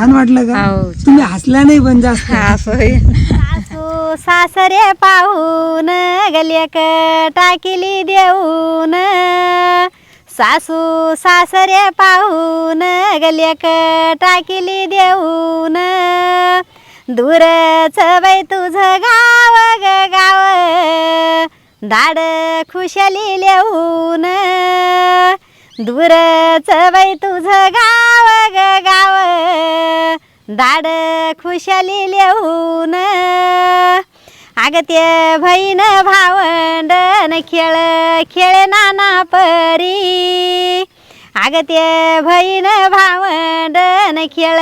छान वाटलं का? हो. तुम्ही हसल्या नाही पण जास्त. असं होय. सासू सासरे पाहून गलेक टाकिली देऊन. सासू सासरे पाहून गलेक टाकिली देऊन. दूरच बाई तुझं गाव ग गाव. दाड खुशाली लिहून. दूरच बाई तुझं गाव ग गाव दाड खुशाली लिहून. अग ते बहीण भावंडन खेळ खेळे नाना परी. अग ते बहीण भावंडन खेळ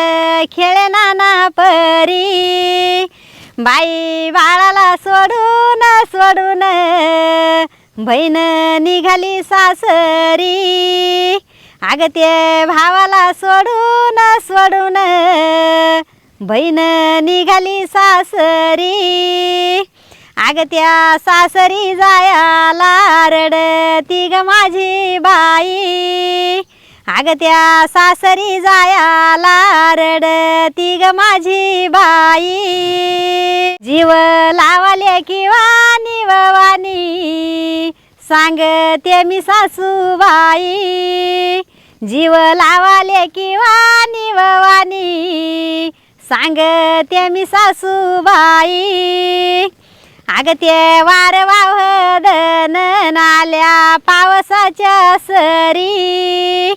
खेळे नाना परी. बाई बाळाला सोडून सोडून बहीण निघाली सासरी. अग ते भावाला सोडून सोडून बहीण निघाली सासरी. अग त्या सासरी जायाला रडती ग माझी बाई. अग त्या सासरी जायाला रडती ग माझी बाई. जीव लावले किंवा निवानी सांगते मी सासूबाई. जीव लावाले किंवा निवानी सांगते मी सासूबाई आगते ते वार वावदन नाल्या पावसाच्या सरी.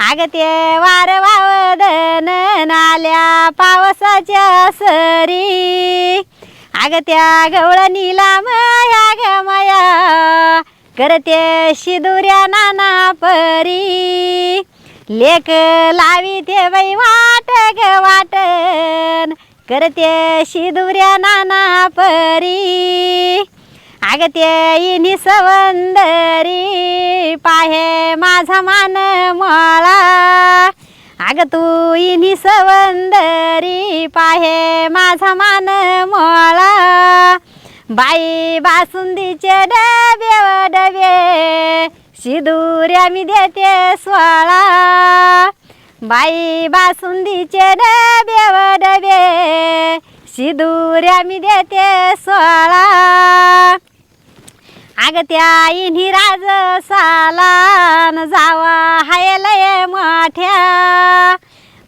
आगते ते वार वावदन नाल्या पावसाच्या सरी. आगत्या गवळणीला मया ग मया करते शिदुऱ्या नाना परी. लेक लावी ते बाई वाट ग वाटन करते शिदुऱ्या नाना परी. आगते ते इनी सवंदरी. पाहे माझा मान मळा. आग तू इनी सवंदरी. पाहे माझा मान मळा. बाई बासुंदीचे डबे डबे. शिदुऱ्या मी देते सोळा बाई बासुंदीचे डबे व डबे शिदुऱ्या मी देते सोळा अग त्या इन्ही राज सालान जावा हाय लय मोठ्या.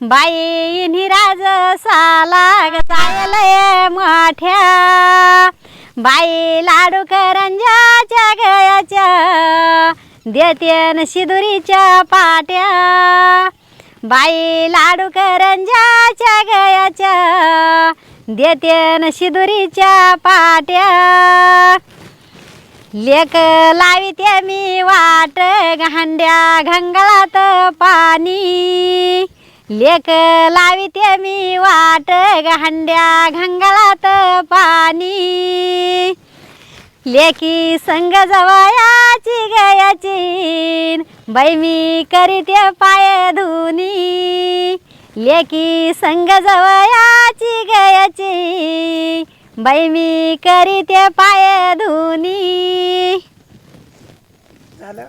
बाई इन्ही राज साला ग जाय लय मोठ्या. बाई लाडू करंजाच्या गयाच्या देत्यान शिदुरीच्या पाट्या. बाई लाडू करंजाच्या गयाच्या. देत्यान शिदुरीच्या पाट्या. लेक लावित्या मी वाट घांड्या घंगळात पाणी. लेक लावित्य मी वाट घांड्या घंगळात पाणी. लेकी संग जवायाची गयाची बाई मी करीते पाय धुनी. लेकी संग जवायाची गयाची बाई मी करीते पाय धुनी. झालं?